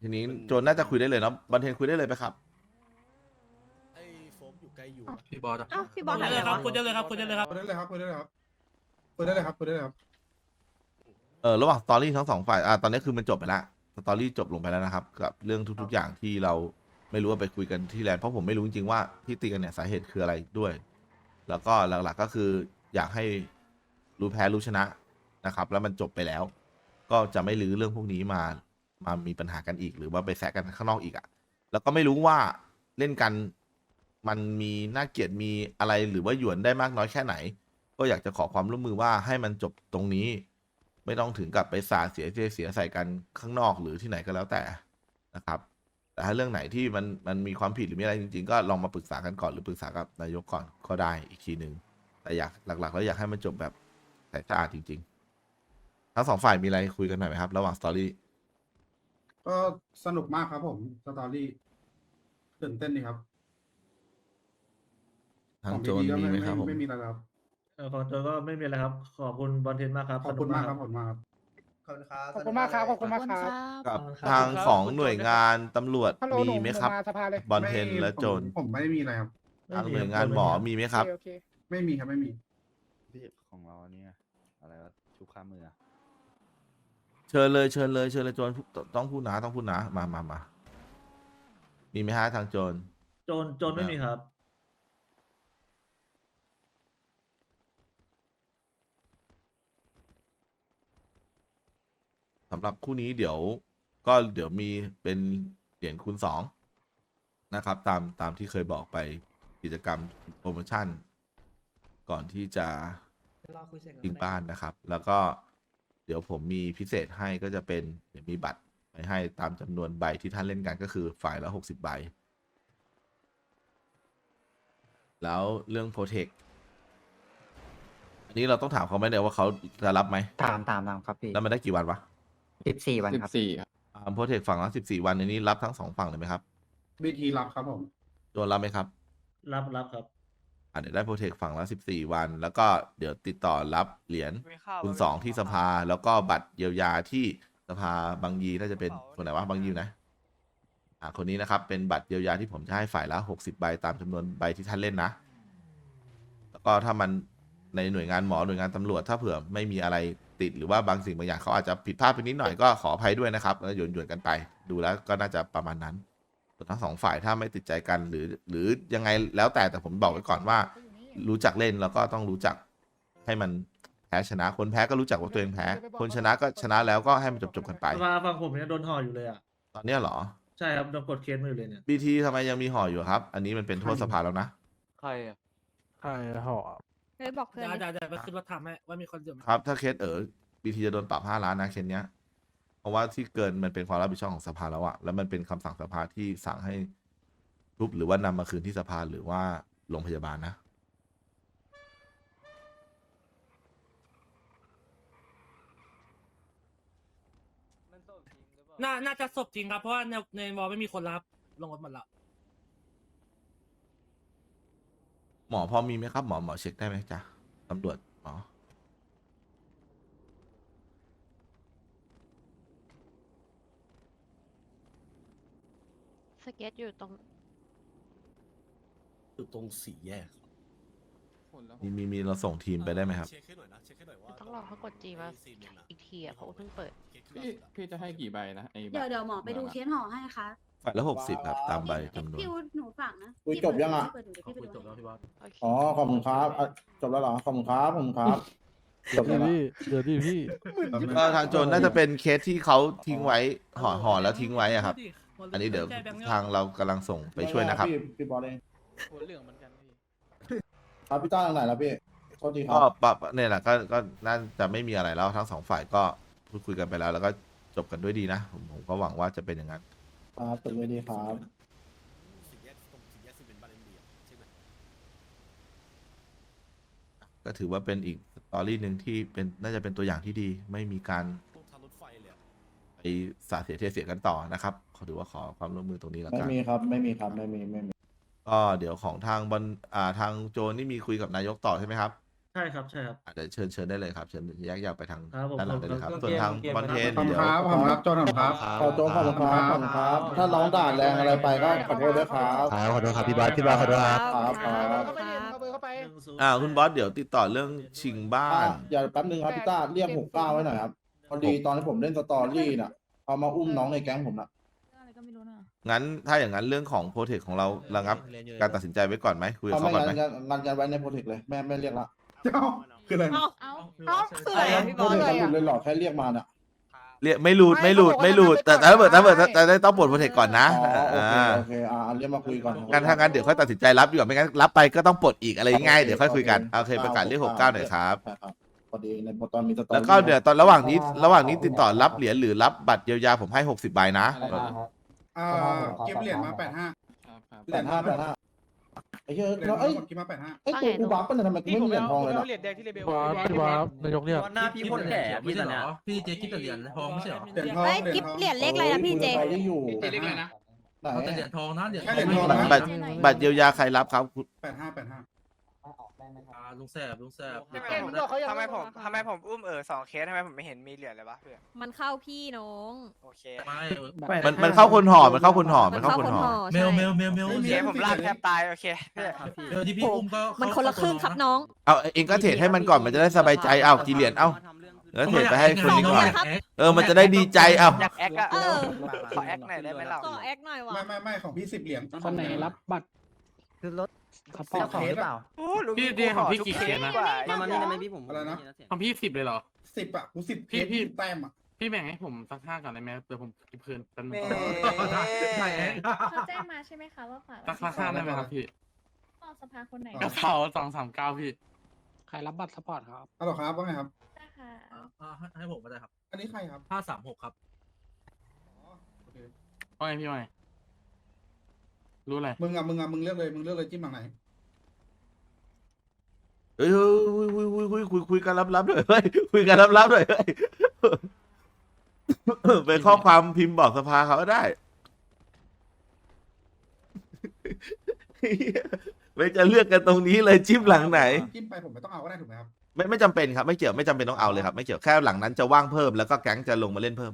ทีนี้โจนน่าจะคุยได้เลยเนาะบันเทนคุยได้เลยไหมครับ ไอ้โฟมอยู่ใกล้อยู่พี่บอสอะอ้าวพี่บอสคุหายยไปได้เลยครับวะคุยได้เลยครับคุยได้เลยครับคุยได้เลยครับคุยได้เลยครับคุยได้เลยครับคุยได้เลยครับเออระหว่างสตอรี่ทั้งสองฝ่ายอ่าตอนนี้คือมันจบไปแล้วสตอรี่จบลงไปแล้วนะครับ กับเรื่องทุก ๆ อย่างที่เราไม่รู้ว่าไปคุยกันที่แลนด์เพราะผมไม่รู้จริงๆว่าที่ตีกันเนี่ยสาเหตุคืออะไรด้วย แล้วก็หลักๆก็คืออยากให้รู้แพ้รู้ชนะนะครับ แล้วมันจบไปแล้ว ก็จะไม่ลื้อเรื่องพวกนี้มา มามีปัญหากันอีก หรือว่าไปแซะกันข้างนอกอีกอะ่ะ แล้วก็ไม่รู้ว่าเล่นกันมันมีน่าเกลียดมีอะไรหรือว่าหยวนได้มากน้อยแค่ไหน ก็อยากจะขอความร่วมมือว่าให้มันจบตรงนี้ ไม่ต้องถึงกับไปสาเสียเสียเสียใส่กันข้างนอกหรือที่ไหนก็แล้วแต่นะครับ แต่ถ้าเรื่องไหนที่มันมันมีความผิดหรือมีอะไรจริง ๆ ก็ลองมาปรึกษากันก่อนหรือปรึกษากับนายกก่อนก็ได้อีกทีหนึ่งแต่อยากหลักๆ แล้วอยากให้มันจบแบบใสสะอาดจริง ๆ ทั้งสองฝ่ายมีอะไรคุยกันหน่อยไหมครับ ระหว่างสตอรี่ ก็สนุกมากครับผมสตอรี่ตื่นเต้นดีครับทางของโจนดีๆก็มีไหมครับผมไม่มีอะไรครับเออของโจก็ไม่มีอะไรครับ ขอบคุณบอลเทนมากครับขอบคุณมากครับขอบคุณมากครับขอบคุณมากครับขอบคุณมากครับกับขอบคุณครับทางของหน่วยงานตำรวจฮัลโหลมีไหมครับนูาสภาเลยบอลเทนไม่และโจนผมผมไม่ได้มีอะไรครับทางหน่วยงานหมอมีไหมครับโอเคไม่มีครับไม่มีพี่ของเราเนี่ยอะไรวะชุบข้ามืออะ เชิญเลยเชิญเลยเชิญเลยโจนต้องพูดนะต้องพูดนะมามามามีไหมฮะทางโจนโจนโจนไม่มีครับ สำหรับคู่นี้เดี๋ยว ก็เดี๋ยวมีเป็นเหรียญคูณสองนะครับ ตามตามที่เคยบอกไปกิจกรรมโปรโมชั่น ก่อนที่จะทิ้งบ้านนะครับ แล้วก็เดี๋ยวผมมีพิเศษให้ก็จะเป็นเดี๋ยวมีบัตรไปให้ตามจำนวนใบที่ท่านเล่นกันก็คือฝ่ายละหกสิบใบ แล้วเรื่องโปรเทคอันนี้เราต้องถามเขาไหมเนี่ยว่าเขาจะรับไหม ตามตามตามครับพี่แล้วมันได้กี่วันวะสิบสี่วันสิบครับสี่ครับอ่าโปรเทคฝั่งละสิบสี่วันในนี้รับทั้งสองฝั่งเลยไหมครับบีทีรับครับผมโดนรับไหมครับ รับรับครับ อ่าเดี๋ยวได้โปรเทคฝั่งละสิบสี่วัน แล้วก็เดี๋ยวติดต่อรับเหรียญคุณสองที่สภาแล้วก็บัตรเยียวยาที่สภาบางยีน่าจะเป็นคนไหนวะบางยีนะอ่าคนนี้นะครับ เป็นบัตรเยียวยาที่ผมจะให้ฝ่ายละหกสิบใบตามจำนวนใบที่ท่านเล่นนะ แล้วก็ถ้ามันในหน่วยงานหมอหน่วยงานตำรวจถ้าเผื่อไม่มีอะไรติดหรือว่าบางสิ่งบางอย่างเขาอาจจะผิดพลาดไปนิดหน่อยก็ขออภัยด้วยนะครับแล้วหยวนหยวนๆกันไป ดูแล้วก็น่าจะประมาณนั้นส่วน ทั้งสองฝ่ายถ้าไม่ติดใจกันหรือ หรือยังไงแล้วแต่แต่ผมบอกไว้ก่อนว่า รู้จักเล่นแล้วก็ต้องรู้จักให้มันแพ้ชนะคนแพ้ก็รู้จักว่าตัวเองแพ้ คนชนะก็ชนะแล้วก็ให้มันจบจบๆกันไป สภาฟังผมเนี่ยโดนห่ออยู่เลยอะ ตอนเนี้ยเหรอใช่ครับโดนกดเคสมาอยู่เลยเนี่ย บีทีทำไมยังมีห่ออยู่ครับ อันนี้มันเป็นโทษสภาแล้วนะใครอะเฮ้ยบอกเพื่อนเดี๋ยวดิเดี๋ยวเดี๋ยวไปขึ้นรถถามให้ว่ามีคนอยู่ไหม ครับ ถ้าเคสเออบีทีจะโดนปรับห้าล้านนะเคสเนี้ย เพราะว่าที่เกินมันเป็นความรับผิดชอบของสภาแล้วอะแล้วมันเป็นคำสั่งสภาที่สั่งให้ทุบหรือว่านำมาคืนที่สภาหรือว่าโรงพยาบาลนะ น่าน่าจะศพจริงครับ เพราะว่าในในวอลไม่มีคนรับ ลงรถหมดละหมอพอมีไหมครับ หมอหมอเช็คได้ไหมจ๊ะตำรวจหมอ สเก็ตอยู่ตรงอยู่ตรงสี่แยกมีมีมีเราส่งทีมไปได้ไหมครับ เช็คให้หน่อยนะเช็คให้หน่อยว่าต้องรอเขากดจีมาซีนหนึ่งอะอีกทีอะเพราะว่าเพิ่งเปิด พี่พี่จะให้กี่ใบนะไอ้เดี๋ยวเดี๋ยวหมอไปดูเคสห่อให้ค่ะฝ่ายละหกสิบครับ ตามใบจำนวน พี่วุฒิหนูฝากนะคุยจบยังอะเปิดดูเดี๋ยวพี่ไปคุยดูจบแล้วพี่บอสโอเค อ๋อขอบคุณครับอะจบแล้วเหรอขอบคุณครับขอบคุณครับจบแล้วเหรอเดี๋ยวดิพี่ ก็ทางโจรน่าจะเป็นเคสที่เขาทิ้งไว้ห่อห่อแล้วทิ้งไว้อะครับ อันนี้เดี๋ยวทางเรากำลังส่งไปช่วยนะครับ พี่พี่บอลเองเหลืองเหมือนกันพี่ ครับพี่ต้าทางไหนแล้วพี่โทษทีครัก็บปรับเนี่ยแหละก็ก็น่าจะไม่มีอะไรแล้วทั้งสองฝ่ายก็พูดคุยกันไปแล้ว แล้วก็จบกันด้วยดีนะผมผมก็หวังว่าจะเป็นอย่างนั้น ครับตึกเลยดีครับสี่แยกตรงสี่แยกซีเมนต์บ้านเอ็มดีอะใช่ไหมก็ถือว่าเป็นอีกสตอรี่หนึ่งที่เป็นน่าจะเป็นตัวอย่างที่ดี ไม่มีการ ไปสาดเสียเทเสียกันต่อนะครับขอถือว่าขอความร่วมมือตรงนี้แล้วไม่กัน มีครับ ไม่มีครับ ไม่มีไม่มี ก็เดี๋ยวของทางบอลอ่าทางโจนนี่มีคุยกับนายกต่อใช่ไหมครับใช่ครับใช่ครับอาจจะเชิญเชิญได้เลยครับเชิญแยกย้ายไปทางครับผมด้านหลังได้เลยครับผมส่วนทางบอลเทนขอบคุณเดี๋ยว ครับขอบคุณครับโจนขอบคุณครับ ขอโทษขอบคุณครับขอบคุณครับ ถ้าน้องด่าแรงอะไรไปก็ขอโทษด้วยครับขอโทษครับพี่บอสพี่บอสขอโทษครับ ครับครับเข้าไปเรียนเอาเบอร์เข้าไปอ่าคุณบอสเดี๋ยวติดต่อเรื่องชิงบ้าน อย่าแป๊บนึงครับพี่ต้าเรียกหกเก้าไว้หน่อยครับ พอดีตอนที่ผมเล่นสตอรี่น่ะเอามาอุ้มน้องในแก๊งผมน่ะ อะไรก็ไม่รู้นะงั้นถ้าอย่างนั้นเรื่องของโปรเทคของเราระงับ การตัดสินใจไว้ก่อนไหมคุยกับเอาเขาไม่ก่อนไหม งั้นงานกันไว้ในโปรเทคเลยแม่ไม่เรียกละคืออะไรเอ้าเอ้าเอ้าคืออะไรอะพี่โปบรอสเทคเลยเขาหลุอะดเลยหรอแค่เรียกมาน่ะ เรียกไม่หลุดไม่ไม่หลุดเขาบอกว่าไม่หลุดแต่ทำไปถ้าเกิดก่อนถ้าเกิดได้จะได้ต้องปลดโปรเทคก่อนนะอ๋อโอเคอ่าโอเคอ่าเรียกมาคุยก่อน งั้นถ้างั้นเดี๋ยวค่อยตัดสินใจรับดีกว่าไม่งั้นรับไปก็ต้องปลดอีกอะไรง่ายๆเดี๋ยวค่อยคุยกันโอเคประกาศเรียกหกเก้าหน่อยครับ ใช่ครับ พอดีในตอนมีสตอรี่แล้วก็เดี๋ยวตอนระหว่างนี้ระหว่างนี้ติดต่อรับเหรียญหรือรับบัตรเยียวยาผมให้หกสิบใบนะอ่าเก็บเหรียญมาแปดห้าแปดห้าแปดห้าไอ้เหี้ยแล้วเอ้ยกินมาแปดห้า ไอ้ตัวกูบัฟเป็นทำไมกูพี่ไม่ผมมีเหรียญทองเลยเอานะเหรียญแดงที่เลเบลบอสพี่บอสนายกเรียกหน้าพี่คนแก่พี่ตอนเนี้ยพี่เจคิดแต่เหรียญทองไม่ใช่เหรอเหรียญทอง เฮ้ยกิฟเหรียญเลขอะไรนะพี่เจกูจะไปได้อยู่เจเล็กเลยนะ ไหน เอาแต่เหรียญทองนะเหรียญแค่เหรียญทองบัตรนะบัตร บัตรเยียวยาใครรับครับ แปดห้าแปดห้า อ่าลุงแสบลุงแสบทำไมผมบอกเขายังทำไมผมทำไมผมอุ้มเออสองเคสทำไมผมไม่เห็นมีเหรียญเลยวะเพื่อนมันเข้าพี่น้องโอเคไม่มันมันเข้าคนห่อมันเข้าคนห่อมันเข้าคนห่อเมลเมลเมลเมลโอเคผมลากแทบตายโอเคเพื่อนเมลที่พี่อุ้มก็มันคนละครึ่งครับน้องเอาเองก็เทรดให้มันก่อนมันจะได้สบายใจเอากี่เหรียญเอาแล้วเทรดไปให้คนนี้ก่อนครับเออมันจะได้ดีใจเอาอยากแอคอะเออขอแอคหน่อยได้ไหมเราต่อแอคหน่อยวะไม่ไม่ไม่ของพี่สิบเหรียญคนไหนรับบัตร คือรถขับเจ้าของหรือเปล่า โอ้ลุงพี่เดียของพี่กี่เคสนะกว่ามามานี่ได้ไหมพี่ผมอะไรนะของพี่สิบเลยเหรอ สิบอะกูสิบพี่พี่ แต้มอะ พี่แบ่งให้ผมสักห้าก่อนได้ไหมเดี๋ยวผมกินเพลินกันแม่ได้เองเขาแจ้งมาใช่ไหมคะว่าฝากสักสักห้าได้ไหมครับพี่ต่อสภาคนไหนกระเป๋าสองสามเก้าพี่ใครรับบัตรสปอร์ตครับฮัลโหลครับว่าไงครับ นะคะอ่าให้ให้ผมก็ได้ครับอันนี้ใครครับห้าสามหกครับอ๋อโอเคว่าไงพี่ว่าไง รู้อะไรมึงอะมึงอะมึงเลือกเลยมึงเลือกเลยจิ้มหลังไหนเฮ้ยคุยคุยคุยคุยคุยคุยกันลับๆด้วยเฮ้ยคุยกันลับๆด้วยเฮ้ยเป็นข้อความพิมพ์บอกสภาเขาก็ได้ไม่จะเลือกกันตรงนี้เลยจิ้มหลังไหน จิ้มไปผมไม่ต้องเอาก็ได้ถูกไหมครับไม่ไม่จำเป็นครับ ไม่เกี่ยวไม่จำเป็นต้องเอาเลยครับ ไม่เกี่ยวแค่หลังนั้นจะว่างเพิ่มแล้วก็แก๊งจะลงมาเล่นเพิ่ม